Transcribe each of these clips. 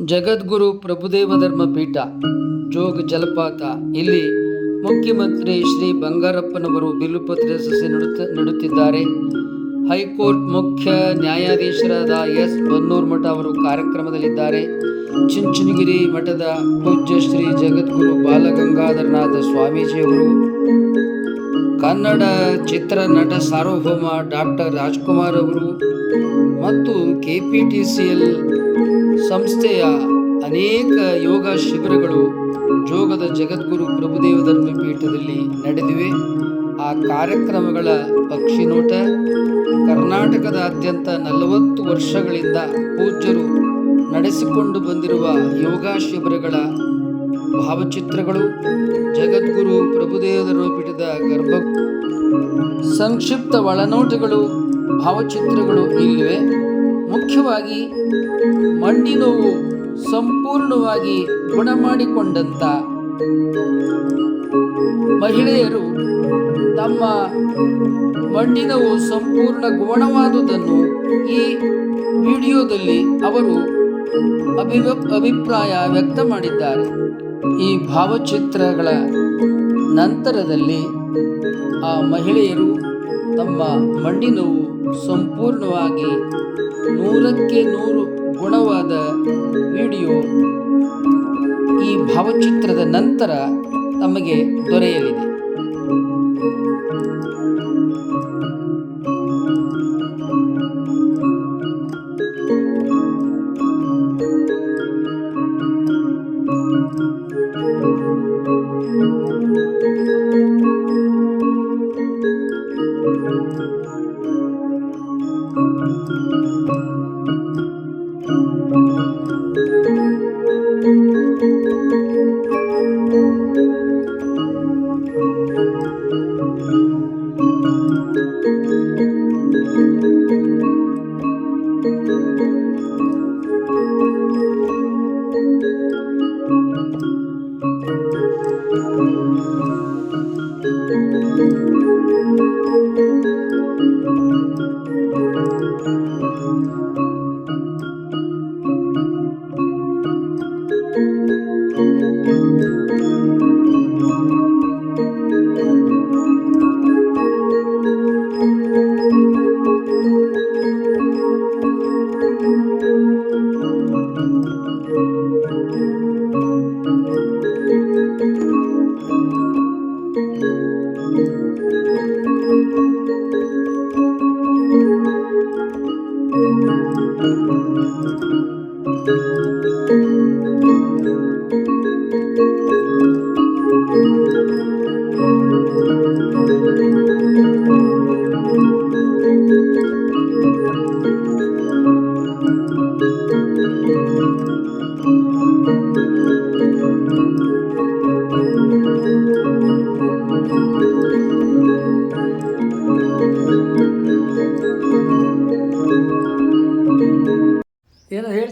ಜಗದ್ಗುರು ಪ್ರಭುದೇವ ಧರ್ಮ ಪೀಠ ಜೋಗ ಜಲಪಾತ. ಇಲ್ಲಿ ಮುಖ್ಯಮಂತ್ರಿ ಶ್ರೀ ಬಂಗಾರಪ್ಪನವರು ಬಿಲ್ಲುಪತ್ರ ಸಸಿ ನೆಡುತ್ತ, ನೆಡುತ್ತಿದ್ದಾರೆ. ಹೈಕೋರ್ಟ್ ಮುಖ್ಯ ನ್ಯಾಯಾಧೀಶರಾದ ಎಸ್. ಬನ್ನೂರ್ ಮಠ ಅವರು ಕಾರ್ಯಕ್ರಮದಲ್ಲಿದ್ದಾರೆ. ಚುಂಚನಗಿರಿ ಮಠದ ಪೂಜ್ಯ ಶ್ರೀ ಜಗದ್ಗುರು ಬಾಲಗಂಗಾಧರನಾಥ ಸ್ವಾಮೀಜಿಯವರು, ಕನ್ನಡ ಚಿತ್ರ ನಟ ಸಾರ್ವಭೌಮ ಡಾಕ್ಟರ್ ರಾಜ್ಕುಮಾರ್ ಅವರು ಮತ್ತು K P T C L ಸಂಸ್ಥೆಯ ಅನೇಕ ಯೋಗ ಶಿಬಿರಗಳು ಜೋಗದ ಜಗದ್ಗುರು ಪ್ರಭುದೇವ ಧರ್ಮ ಪೀಠದಲ್ಲಿ ನಡೆದಿವೆ. ಆ ಕಾರ್ಯಕ್ರಮಗಳ ಪಕ್ಷಿನೋಟ ಕರ್ನಾಟಕದಾದ್ಯಂತ ನಲವತ್ತು ವರ್ಷಗಳಿಂದ ಪೂಜ್ಯರು ನಡೆಸಿಕೊಂಡು ಬಂದಿರುವ ಯೋಗ ಶಿಬಿರಗಳ ಭಾವಚಿತ್ರಗಳು ಜಗದ್ಗುರು ಪ್ರಭುದೇವ ಧರ್ಮಪೀಠದ ಗರ್ಭ ಸಂಕ್ಷಿಪ್ತ ಒಳನೋಟಗಳು, ಭಾವಚಿತ್ರಗಳು ಇಲ್ಲಿವೆ. ಮುಖ್ಯವಾಗಿ ಮಂಡಿ ಸಂಪೂರ್ಣವಾಗಿ ಗುಣ ಮಾಡಿಕೊಂಡಂತ ಮಹಿಳೆಯರು ತಮ್ಮ ಮಂಡಿ ಸಂಪೂರ್ಣ ಗುಣವಾದುದನ್ನು ಈ ವಿಡಿಯೋದಲ್ಲಿ ಅವರು ಅಭಿವ ಅಭಿಪ್ರಾಯ ವ್ಯಕ್ತ ಮಾಡಿದ್ದಾರೆ. ಈ ಭಾವಚಿತ್ರಗಳ ನಂತರದಲ್ಲಿ ಆ ಮಹಿಳೆಯರು ತಮ್ಮ ಮಂಡಿ ಸಂಪೂರ್ಣವಾಗಿ ನೂರಕ್ಕೆ ನೂರು ಗುಣವಾದ ವಿಡಿಯೋ ಈ ಭಾವಚಿತ್ರದ ನಂತರ ನಮಗೆ ದೊರೆಯಲಿದೆ.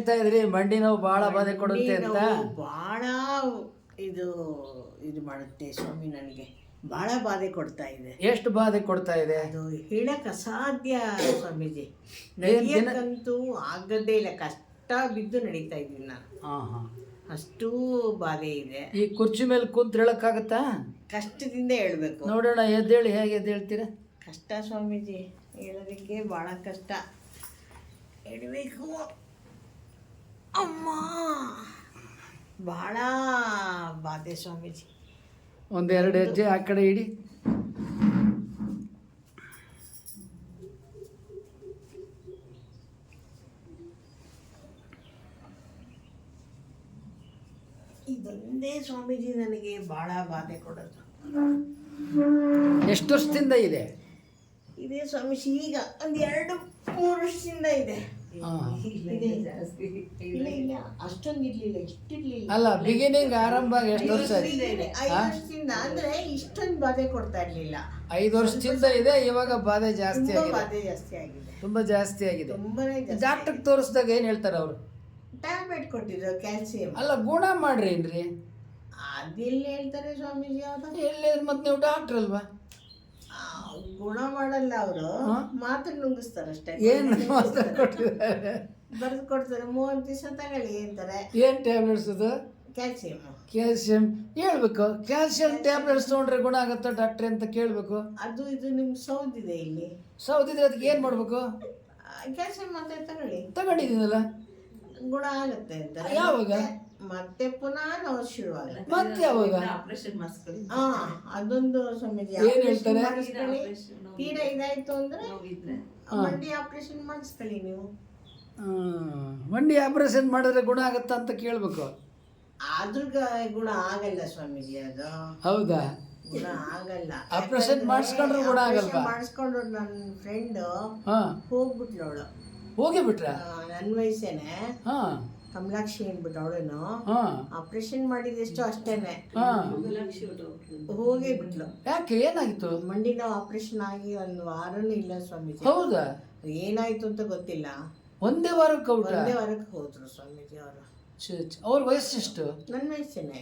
ಹೇಳ್ತಾ ಇದ್ರಿ ಮಂಡಿ ನೋವು ಬಹಳ ಬಾಧೆ ಕೊಡುತ್ತೆ ಅಂತ. ಭಾಳ ಇದು ಇದು ಮಾಡುತ್ತೆ ಸ್ವಾಮಿ ನನಗೆ. ಭಾಳ ಬಾಧೆ ಕೊಡ್ತಾ ಇದೆ. ಎಷ್ಟು ಬಾಧೆ ಕೊಡ್ತಾ ಇದೆ? ಅದು ಹೇಳಕ್ ಅಸಾಧ್ಯ ಸ್ವಾಮೀಜಿ. ನಡೆಯಕ್ಕಂತೂ ಆಗದೇ ಇಲ್ಲ ಕಷ್ಟ ಬಿದ್ದು ನಡೀತಾ ಇದ್ದೀನಿ ನಾನು. ಹಾ ಹಾ. ಅಷ್ಟೂ ಬಾಧೆ ಇದೆ. ಈ ಕುರ್ಚಿ ಮೇಲೆ ಕುಂತ ಹೇಳಕ್ಕಾಗತ್ತಾ? ಕಷ್ಟದಿಂದ ಹೇಳ್ಬೇಕು. ನೋಡೋಣ ಎದ್ದೇಳಿ ಹೇಗೆ ಎದ್ದೇಳ್ತೀರಾ? ಕಷ್ಟ ಸ್ವಾಮೀಜಿ ಹೇಳೋದಕ್ಕೆ ಭಾಳ ಕಷ್ಟ. ಹೇಳ್ಬೇಕು. ಅಮ್ಮ. ಭಾಳ ಬಾಧೆ ಸ್ವಾಮೀಜಿ. ಒಂದೆರಡು ಹೆಜ್ಜೆ ಆ ಕಡೆ ಇಡಿ. ಇದೊಂದೇ ಸ್ವಾಮೀಜಿ ನನಗೆ ಭಾಳ ಬಾಧೆ ಕೊಡೋದು. ಎಷ್ಟು ವರ್ಷದಿಂದ ಇದೆ? ಇದೇ ಸ್ವಾಮೀಜಿ ಈಗ ಒಂದು ಎರಡು ಮೂರು ವರ್ಷದಿಂದ ಇದೆ ಇದೆ. ಇಲ್ಲ ಇಲ್ಲ ಅಷ್ಟೊಂದು ಇರ್ಲಿಲ್ಲ ಇಷ್ಟಿರ್ಲಿಲ್ಲ. ಅಲ್ಲ ಬಿಗಿನಿಂಗ್ ಆರಂಭ ಎಷ್ಟು ವರ್ಷ. ಐದು ವರ್ಷದಿಂದ ಅಂದ್ರೆ ಇಷ್ಟೊಂದು ಬಾಧೆ ಕೊಡ್ತಾ ಇರ್ಲಿಲ್ಲ. ಐದು ವರ್ಷದಿಂದ ಇದೆ ಇವಾಗ ಬಾಧೆ ಜಾಸ್ತಿ ಆಗಿದೆ. ಬಾಧೆ ಜಾಸ್ತಿ ಆಗಿದೆ. ತುಂಬಾ ಜಾಸ್ತಿ ಆಗಿದೆ. ತುಂಬಾನೇ ಡಾಕ್ಟರ್ ತೋರಿಸಿದಾಗ ಏನ್ ಹೇಳ್ತಾರೆ ಅವರು? ಟ್ಯಾಬ್ಲೆಟ್ ಕೊಟ್ಟಿದ್ರು ಕ್ಯಾಲ್ಸಿಯಂ. ಅಲ್ಲ ಗುಣ ಮಾಡ್ರಿ ಏನ್ರಿ? ಅದೆಲ್ಲ ಹೇಳ್ತಾರೆ ಸ್ವಾಮೀಜಿ ಅವರು? ಎಲ್ಲಿ ಮತ್ತೆ ನೀವು ಡಾಕ್ಟರ್ ಅಲ್ವಾ? ಗುಣ ಮಾಡಲ್ಲ ಅವರು? ಮಾತ್ರ ನುಂಗಿಸ್ತಾರೆ ಅಷ್ಟೇ. ಏನು ಮಾತ್ರ ಕೊಟ್ಟಿದ್ದಾರೆ? ಬರೆದು ಕೊಡ್ತಾರೆ ಮೂವತ್ತು ದಿವಸ ತಗೊಳ್ಳಿ ಅಂತಾರೆ. ಏನು ಟ್ಯಾಬ್ಲೆಟ್ಸ್ ಅದು ಕ್ಯಾಲ್ಸಿಯಂ. ಕ್ಯಾಲ್ಸಿಯಂ. ಹೇಳ್ಬೇಕು ಕ್ಯಾಲ್ಸಿಯಂ ಟ್ಯಾಬ್ಲೆಟ್ಸ್ ತೊಗೊಂಡ್ರೆ ಗುಣ ಆಗುತ್ತೆ ಡಾಕ್ಟ್ರೆ ಅಂತ ಕೇಳಬೇಕು? ಅದು ಇದು ನಿಮ್ಗೆ ಸೌದಿದೆ ಇಲ್ಲಿ. ಸೌದಿದ್ರೆ ಅದಕ್ಕೆ ಏನು ಮಾಡಬೇಕು? ಕ್ಯಾಲ್ಸಿಯಂ ಮಾತ್ರ ತಗೊಳ್ಳಿ. ತಗೊಂಡಿದ್ದೀನಲ್ಲ? ಗುಣ ಆಗುತ್ತೆ ಅಂತ. ಯಾವಾಗ? ಮತ್ತೆ ಪುನಃ ನಾವು ಶುರು ಮತ್ತೆ ಯಾವಾಗ? ಹಾ ಅದೊಂದು ಸ್ವಾಮೀಜಿ ಏನ್ ಹೇಳ್ತಾರೆ? ಮಾಡಿಸ್ಕೊಳ್ಳಿ ತೀರಾ ಇದಾಯ್ತು ಅಂದ್ರೆ ಮಂಡಿ ಆಪರೇಷನ್ ಮಾಡಿಸ್ಕೊಳ್ಳಿ ನೀವು. ಮಂಡಿ ಆಪರೇಷನ್ ಮಾಡಿದ್ರೆ ಗುಣ ಆಗುತ್ತಾ ಅಂತ ಕೇಳಬೇಕು. ಆದ್ರೂ ಗುಣ ಆಗಲ್ಲ ಸ್ವಾಮೀಜಿ ಅದು. ಹೌದಾ? ಗುಣ ಆಗಲ್ಲ. Operation ಮಾಡಿಸ್ಕೊಂಡ್ರೂ ಗುಣ ಆಗಲ್ವಾ? ಮಾಡಿಸ್ಕೊಂಡು ನನ್ನ ಫ್ರೆಂಡ್ ಹಾಂ. ಹೋಗ್ಬಿಟ್ಲು ಅವಳು. ಹೋಗಿ ಬಿಟ್ರ ನನ್ನ ವಯಸ್ಸೇನೆ. ಹಾಂ. ಕಮಲಾಕ್ಷಿ ಅಂದ್ಬಿಟ್ಟು ಅವಳೇನು ಆಪರೇಷನ್ ಮಾಡಿದೆಷ್ಟು ಅಷ್ಟೇನೆ. ಹೋಗಿ ಹೋಗೇ ಬಿಟ್ಲು ಯಾಕೆ ಏನಾಗಿತ್ತು ಮಂಡಿ ನೋವು ಆಪರೇಷನ್ ಆಗಿ ಒಂದು ವಾರನೂ ಇಲ್ಲ ಸ್ವಾಮೀಜಿ. ಹೌದಾ? ಏನಾಯ್ತು ಅಂತ ಗೊತ್ತಿಲ್ಲ. ಒಂದೇ ವಾರಕ್ಕೆ ಒಂದೇ ವಾರಕ್ಕೆ ಹೋದ್ರು ಸ್ವಾಮೀಜಿ ಅವರು. ಅವ್ರ ವಯಸ್ಸೆಷ್ಟು ನನ್ನ ವಯಸ್ಸೇನೆ.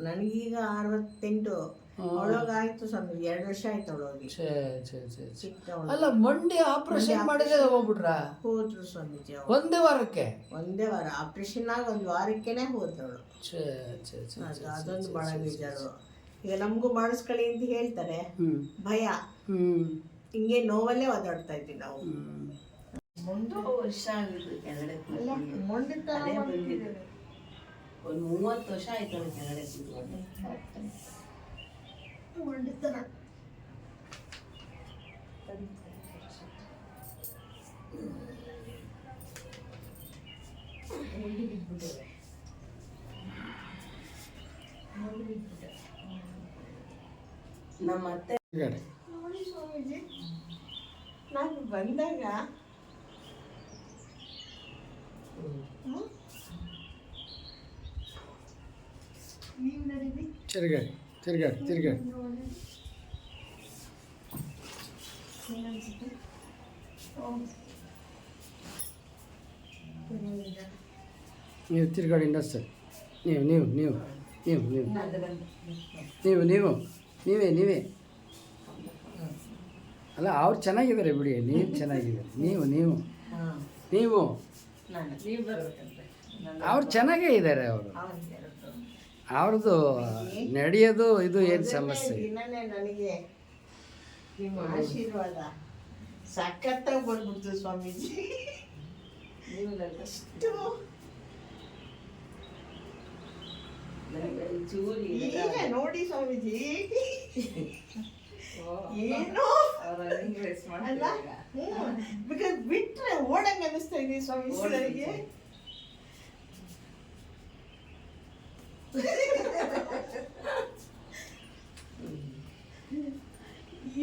ನನಗೀಗ ಅರವತ್ತೆಂಟು. ಸ್ವಾಮಿ ಸ್ವಾಮೀಜಿ ಎರಡು ವರ್ಷ ಆಯ್ತು ಅವಳೋಗಿ. ಛೇ ಛೇ ಛೇ ಛೇ. ಚಿಕ್ಕವಳು. ಅಲ್ಲ ಮಂಡಿ ಆಪರೇಷನ್ ಮಾಡಿದ್ರೆ ಹೋಗ್ಬಿಟ್ರ? ಹೋದ್ರು ಸ್ವಾಮೀಜಿ ಒಂದೇ ವಾರಕ್ಕೆ? ಒಂದೇ ವಾರ ಆಪರೇಷನ್ ಆಗಿ ಒಂದು ವಾರಕ್ಕೇನೆ ಹೋದವಳು ಛೇ ಛೇ ಛೇ ಅದು ಅದೊಂದು ಬಹಳ ಬೇಜಾರು. ಈಗ ನಮಗೂ ಮಾಡಿಸ್ಕೊಳ್ಳಿ ಅಂತ ಹೇಳ್ತಾರೆ. ಹ್ಮ್. ಭಯ. ಹ್ಮ್. ಹಿಂಗೆ ನೋವಲ್ಲೇ ಒದಾಡ್ತಾ ಇದ್ವಿ ನಾವು. ಒಂದು ವರ್ಷ ಆಗಿದೆ ಕೆಳಗಡೆ ಅಲ್ಲ, ಮೊಂಡಿ ತರ ಮಾಡ್ತಿದ್ದೀವಿ. ಒಂದು ಮೂವತ್ತು ವರ್ಷ ಆಯ್ತು ಅವ್ಳು ಕೆಳಗಡೆ ಕೂತ್ಕೊಂಡು. ಬಿದ್ಬಿಟ್ಟಿದೆ. ಬಿದ್ಬಿಟ್ಟೆ. ನಮ್ಮ ಅತ್ತೆ. ನೋಡಿ ಸ್ವಾಮೀಜಿ ನಾನು ಬಂದಾಗ ನಡೀರಿ ತಿರ್ಗಾಡಿ ತಿರ್ಗಾಡಿ ತಿರ್ಗಾಡಿ ನೀವು ತಿರುಗಾಡಿಂದ ಸರ್ ನೀವು ನೀವು ನೀವು ನೀವು ನೀವು. ನೀವು ನೀವು, ನೀವೇ ನೀವೇ. ಅಲ್ಲ, ಅವ್ರು ಚೆನ್ನಾಗಿದ್ದಾರೆ ಬಿಡಿ, ನೀವು ಚೆನ್ನಾಗಿದ್ದಾರೆ. ನೀವು ನೀವು. ನೀವು. ಅವ್ರು ಚೆನ್ನಾಗೇ ಇದ್ದಾರೆ ಅವರು. ಅವ್ರದ್ದು ನಡೆಯೋದು, ಇದು ಏನು ಸಮಸ್ಯೆ ದಿನನೇ ನನಗೆ ನಿಮ್ಮ ಆಶೀರ್ವಾದ ಸಖತ್ತಾಗಿ ಬಂದ್ಬಿಡ್ತು ಸ್ವಾಮೀಜಿ. ನೀವು ನನ್ನ ಅಷ್ಟು ನನಗೆ ಚೂರಿ ಈಗ ನೋಡಿ ಸ್ವಾಮೀಜಿ. ಏನೋ. ರನ್ನಿಂಗ್ ರೇಸ್ ಮಾಡ್ತಿದ್ದಾಗ ಬಿಕಾಸ್ ಬಿಟ್ರೆ ಓಡಂಗ್ ಅನಿಸ್ತಾ ಇದೆ ಸ್ವಾಮೀಜಿ ನನಗೆ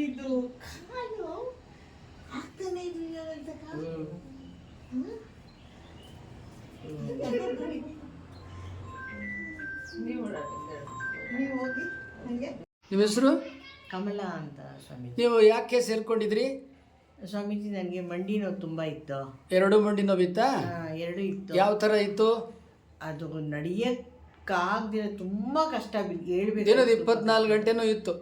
ಇದು ಕಾಲು ಆಗ್ತಾನೆ ಇರಲಿಲ್ಲ ಅಂತ ಕಾಲು ಹ್ಮ್? ನೀವು ನೀವು ಹೋಗಿ ನನಗೆ ನಿಮ್ಮ ಹೆಸರು? ಕಮಲ ಅಂತ ಸ್ವಾಮಿ ನೀವು ಯಾಕೆ ಸೇರ್ಕೊಂಡಿದ್ರಿ? ಸ್ವಾಮೀಜಿ ನನಗೆ ಮಂಡಿ ನೋವು ತುಂಬ ಇತ್ತು. ಎರಡು ಮಂಡಿ ನೋವಿತ್ತಾ? ಇತ್ತ ಎರಡು ಇತ್ತು. ಯಾವ ಥರ ಇತ್ತು? ಅದು ನಡೆಯಕ್ಕಾಗ್ದಿರ ತುಂಬ ಕಷ್ಟ ಹೇಳ್ಬೇಕು ಇಪ್ಪತ್ನಾಲ್ಕು ಗಂಟೆನೂ ಇತ್ತು.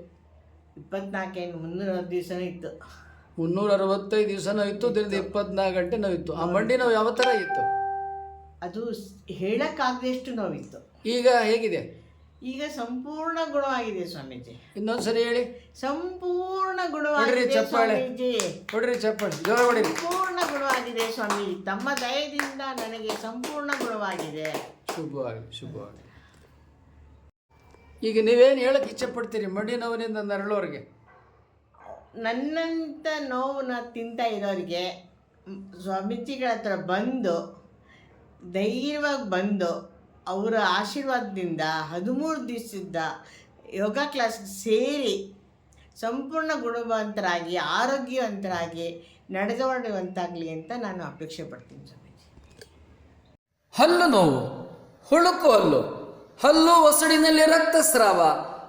ಇಪ್ಪತ್ನಾಲ್ಕೇನು ಮುಂದಿನ ದಿವಸನೂ ಇತ್ತು. ಮುನ್ನೂರ ಅರವತ್ತೈದು ದಿವಸ ಇತ್ತು. ದಿನದ ಇಪ್ಪತ್ನಾಲ್ಕು ಗಂಟೆ ನೋವಿತ್ತು ಆ ಮಂಡಿ ನೋವು ಯಾವ ಥರ ಇತ್ತು? ಅದು ಹೇಳಕ್ಕಾಗದಷ್ಟು ನೋವಿತ್ತು. ಈಗ ಹೇಗಿದೆ? ಈಗ ಸಂಪೂರ್ಣ ಗುಣವಾಗಿದೆ ಸ್ವಾಮೀಜಿ. ಇನ್ನೊಂದ್ಸರಿ ಹೇಳಿ. ಸಂಪೂರ್ಣ ಹೊಡ್ರಿ ಗುಣವಾಗಿದೆ ಚಪ್ಪಾಳೆ. ಕೊಡ್ರಿ ಹೊಡ್ರಿ ಚಪ್ಪಳಿ. ಜೋರ ಹೊಡಿರಿ ಸಂಪೂರ್ಣ ಗುಣವಾಗಿದೆ ಸ್ವಾಮಿ ತಮ್ಮ ದಯದಿಂದ ನನಗೆ ಸಂಪೂರ್ಣ ಗುಣವಾಗಿದೆ. ಶುಭವಾಗಿ ಶುಭವಾಗಿ. ಈಗ ನೀವೇನು ಹೇಳಕ್ಕೆ ಇಚ್ಛೆ ಪಡ್ತೀರಿ? ಮಂಡಿ ನೋವಿನಿಂದ ನರಳೋರಿಗೆ? ನನ್ನಂಥ ನೋವನ್ನ ತಿಂತ ಇರೋರಿಗೆ ಸ್ವಾಮೀಜಿಗಳ ಹತ್ರ ಬಂದು, ಧೈರ್ಯವಾಗಿ ಬಂದು, ಅವರ ಆಶೀರ್ವಾದದಿಂದ ಹದಿಮೂರು ದಿವಸದ ಯೋಗ ಕ್ಲಾಸ್ ಸೇರಿ ಸಂಪೂರ್ಣ ಗುಣವಂತರಾಗಿ, ಆರೋಗ್ಯವಂತರಾಗಿ ನಡೆದವಂತಾಗಲಿ ಅಂತ ನಾನು ಅಪೇಕ್ಷೆ ಪಡ್ತೀನಿ ಸ್ವಾಮೀಜಿ. ಹಲ್ಲು ನೋವು, ಹುಳುಕು ಹಲ್ಲು. ಹಲ್ಲು ಒಸಡಿನಲ್ಲಿ ರಕ್ತಸ್ರಾವ.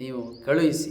ನೀವು ಕಳುಹಿಸಿ.